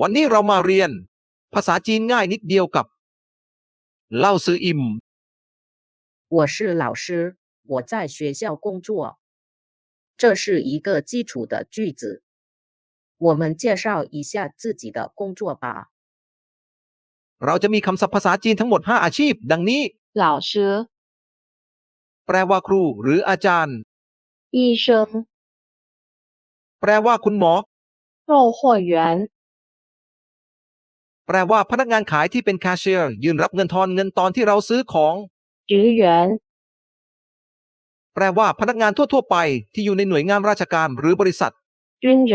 วันนี้เรามาเรียน ภาษาจีนง่ายนิดเดียวกับ เล่าซื้ออิม 我是老师，我在学校工作。这是一个基础的句子。我们介绍一下自己的工作吧。 เราจะมีคำศัพท์ภาษาจีนทั้งหมด 5 อาชีพ ดังนี้ 老师、 แปลว่าครูหรืออาจารย์ 医生、 แปลว่าคุณหมอ 售货员、 แปลว่าพนักงานขายที่เป็นแคชเชียร์ยืนรับเงินทอนเงินตอนที่เราซื้อของ 职员、 แปลว่าพนักงานทั่ว ๆ ไปที่อยู่ในหน่วยงานราชการหรือบริษัท 军人、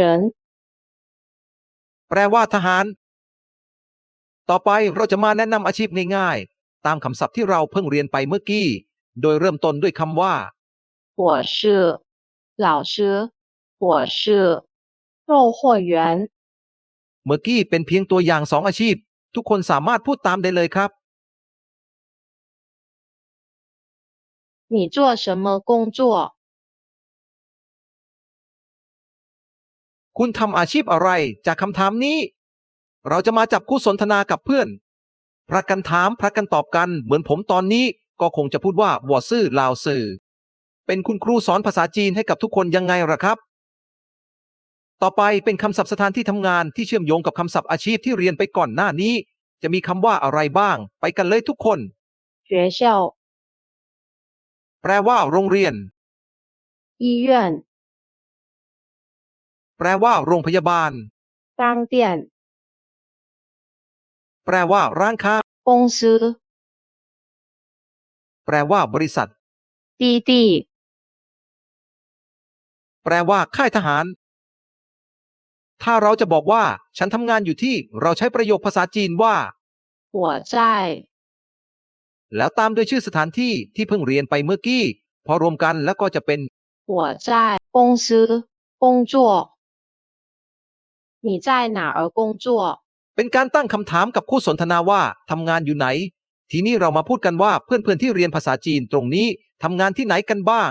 แปลว่าทหาร ต่อไปเราจะมาแนะนำอาชีพง่ายๆ ตามคำศัพท์ที่เราเพิ่งเรียนไปเมื่อกี้ โดยเริ่มต้นด้วยคำว่า 我是老师，我是售货员， เมื่อกี้เป็นเพียงตัวอย่างสองอาชีพ ทุกคนสามารถพูดตามได้เลยครับ 你做什么工作？ คุณทำอาชีพอะไรจากคำถามนี้ เราจะมาจับคู่สนทนากับเพื่อนพระกันถามพระกันตอบกัน เหมือนผมตอนนี้ก็คงจะพูดว่าวอซื่อลาวซื่อเป็นคุณครูสอนภาษาจีนให้กับทุกคนยังไงล่ะครับ ต่อไปเป็นคำศัพท์สถานที่ทำงานที่เชื่อมโยงกับคำศัพท์อาชีพที่เรียนไปก่อนหน้านี้ จะมีคำว่าอะไรบ้าง ไปกันเลยทุกคน 学校、 แปลว่าโรงเรียน 医院、 แปลว่าโรงพยาบาล 商店、 แปลว่าร้านค้า 公司、 แปลว่าบริษัท 基地、 แปลว่าค่ายทหาร ถ้าเราจะบอกว่า ฉันทำงานอยู่ที่ เราใช้ประโยคภาษาจีนว่า 我在 แล้วตามด้วยชื่อสถานที่ที่เพิ่งเรียนไปเมื่อกี้ พอรวมกันแล้วก็จะเป็น 我在公司工作。你在哪儿工作？ เป็นการตั้งคำถามกับคู่สนทนาว่าทำงานอยู่ไหน ทีนี้เรามาพูดกันว่าเพื่อนๆที่เรียนภาษาจีนตรงนี้ทำงานที่ไหนกันบ้าง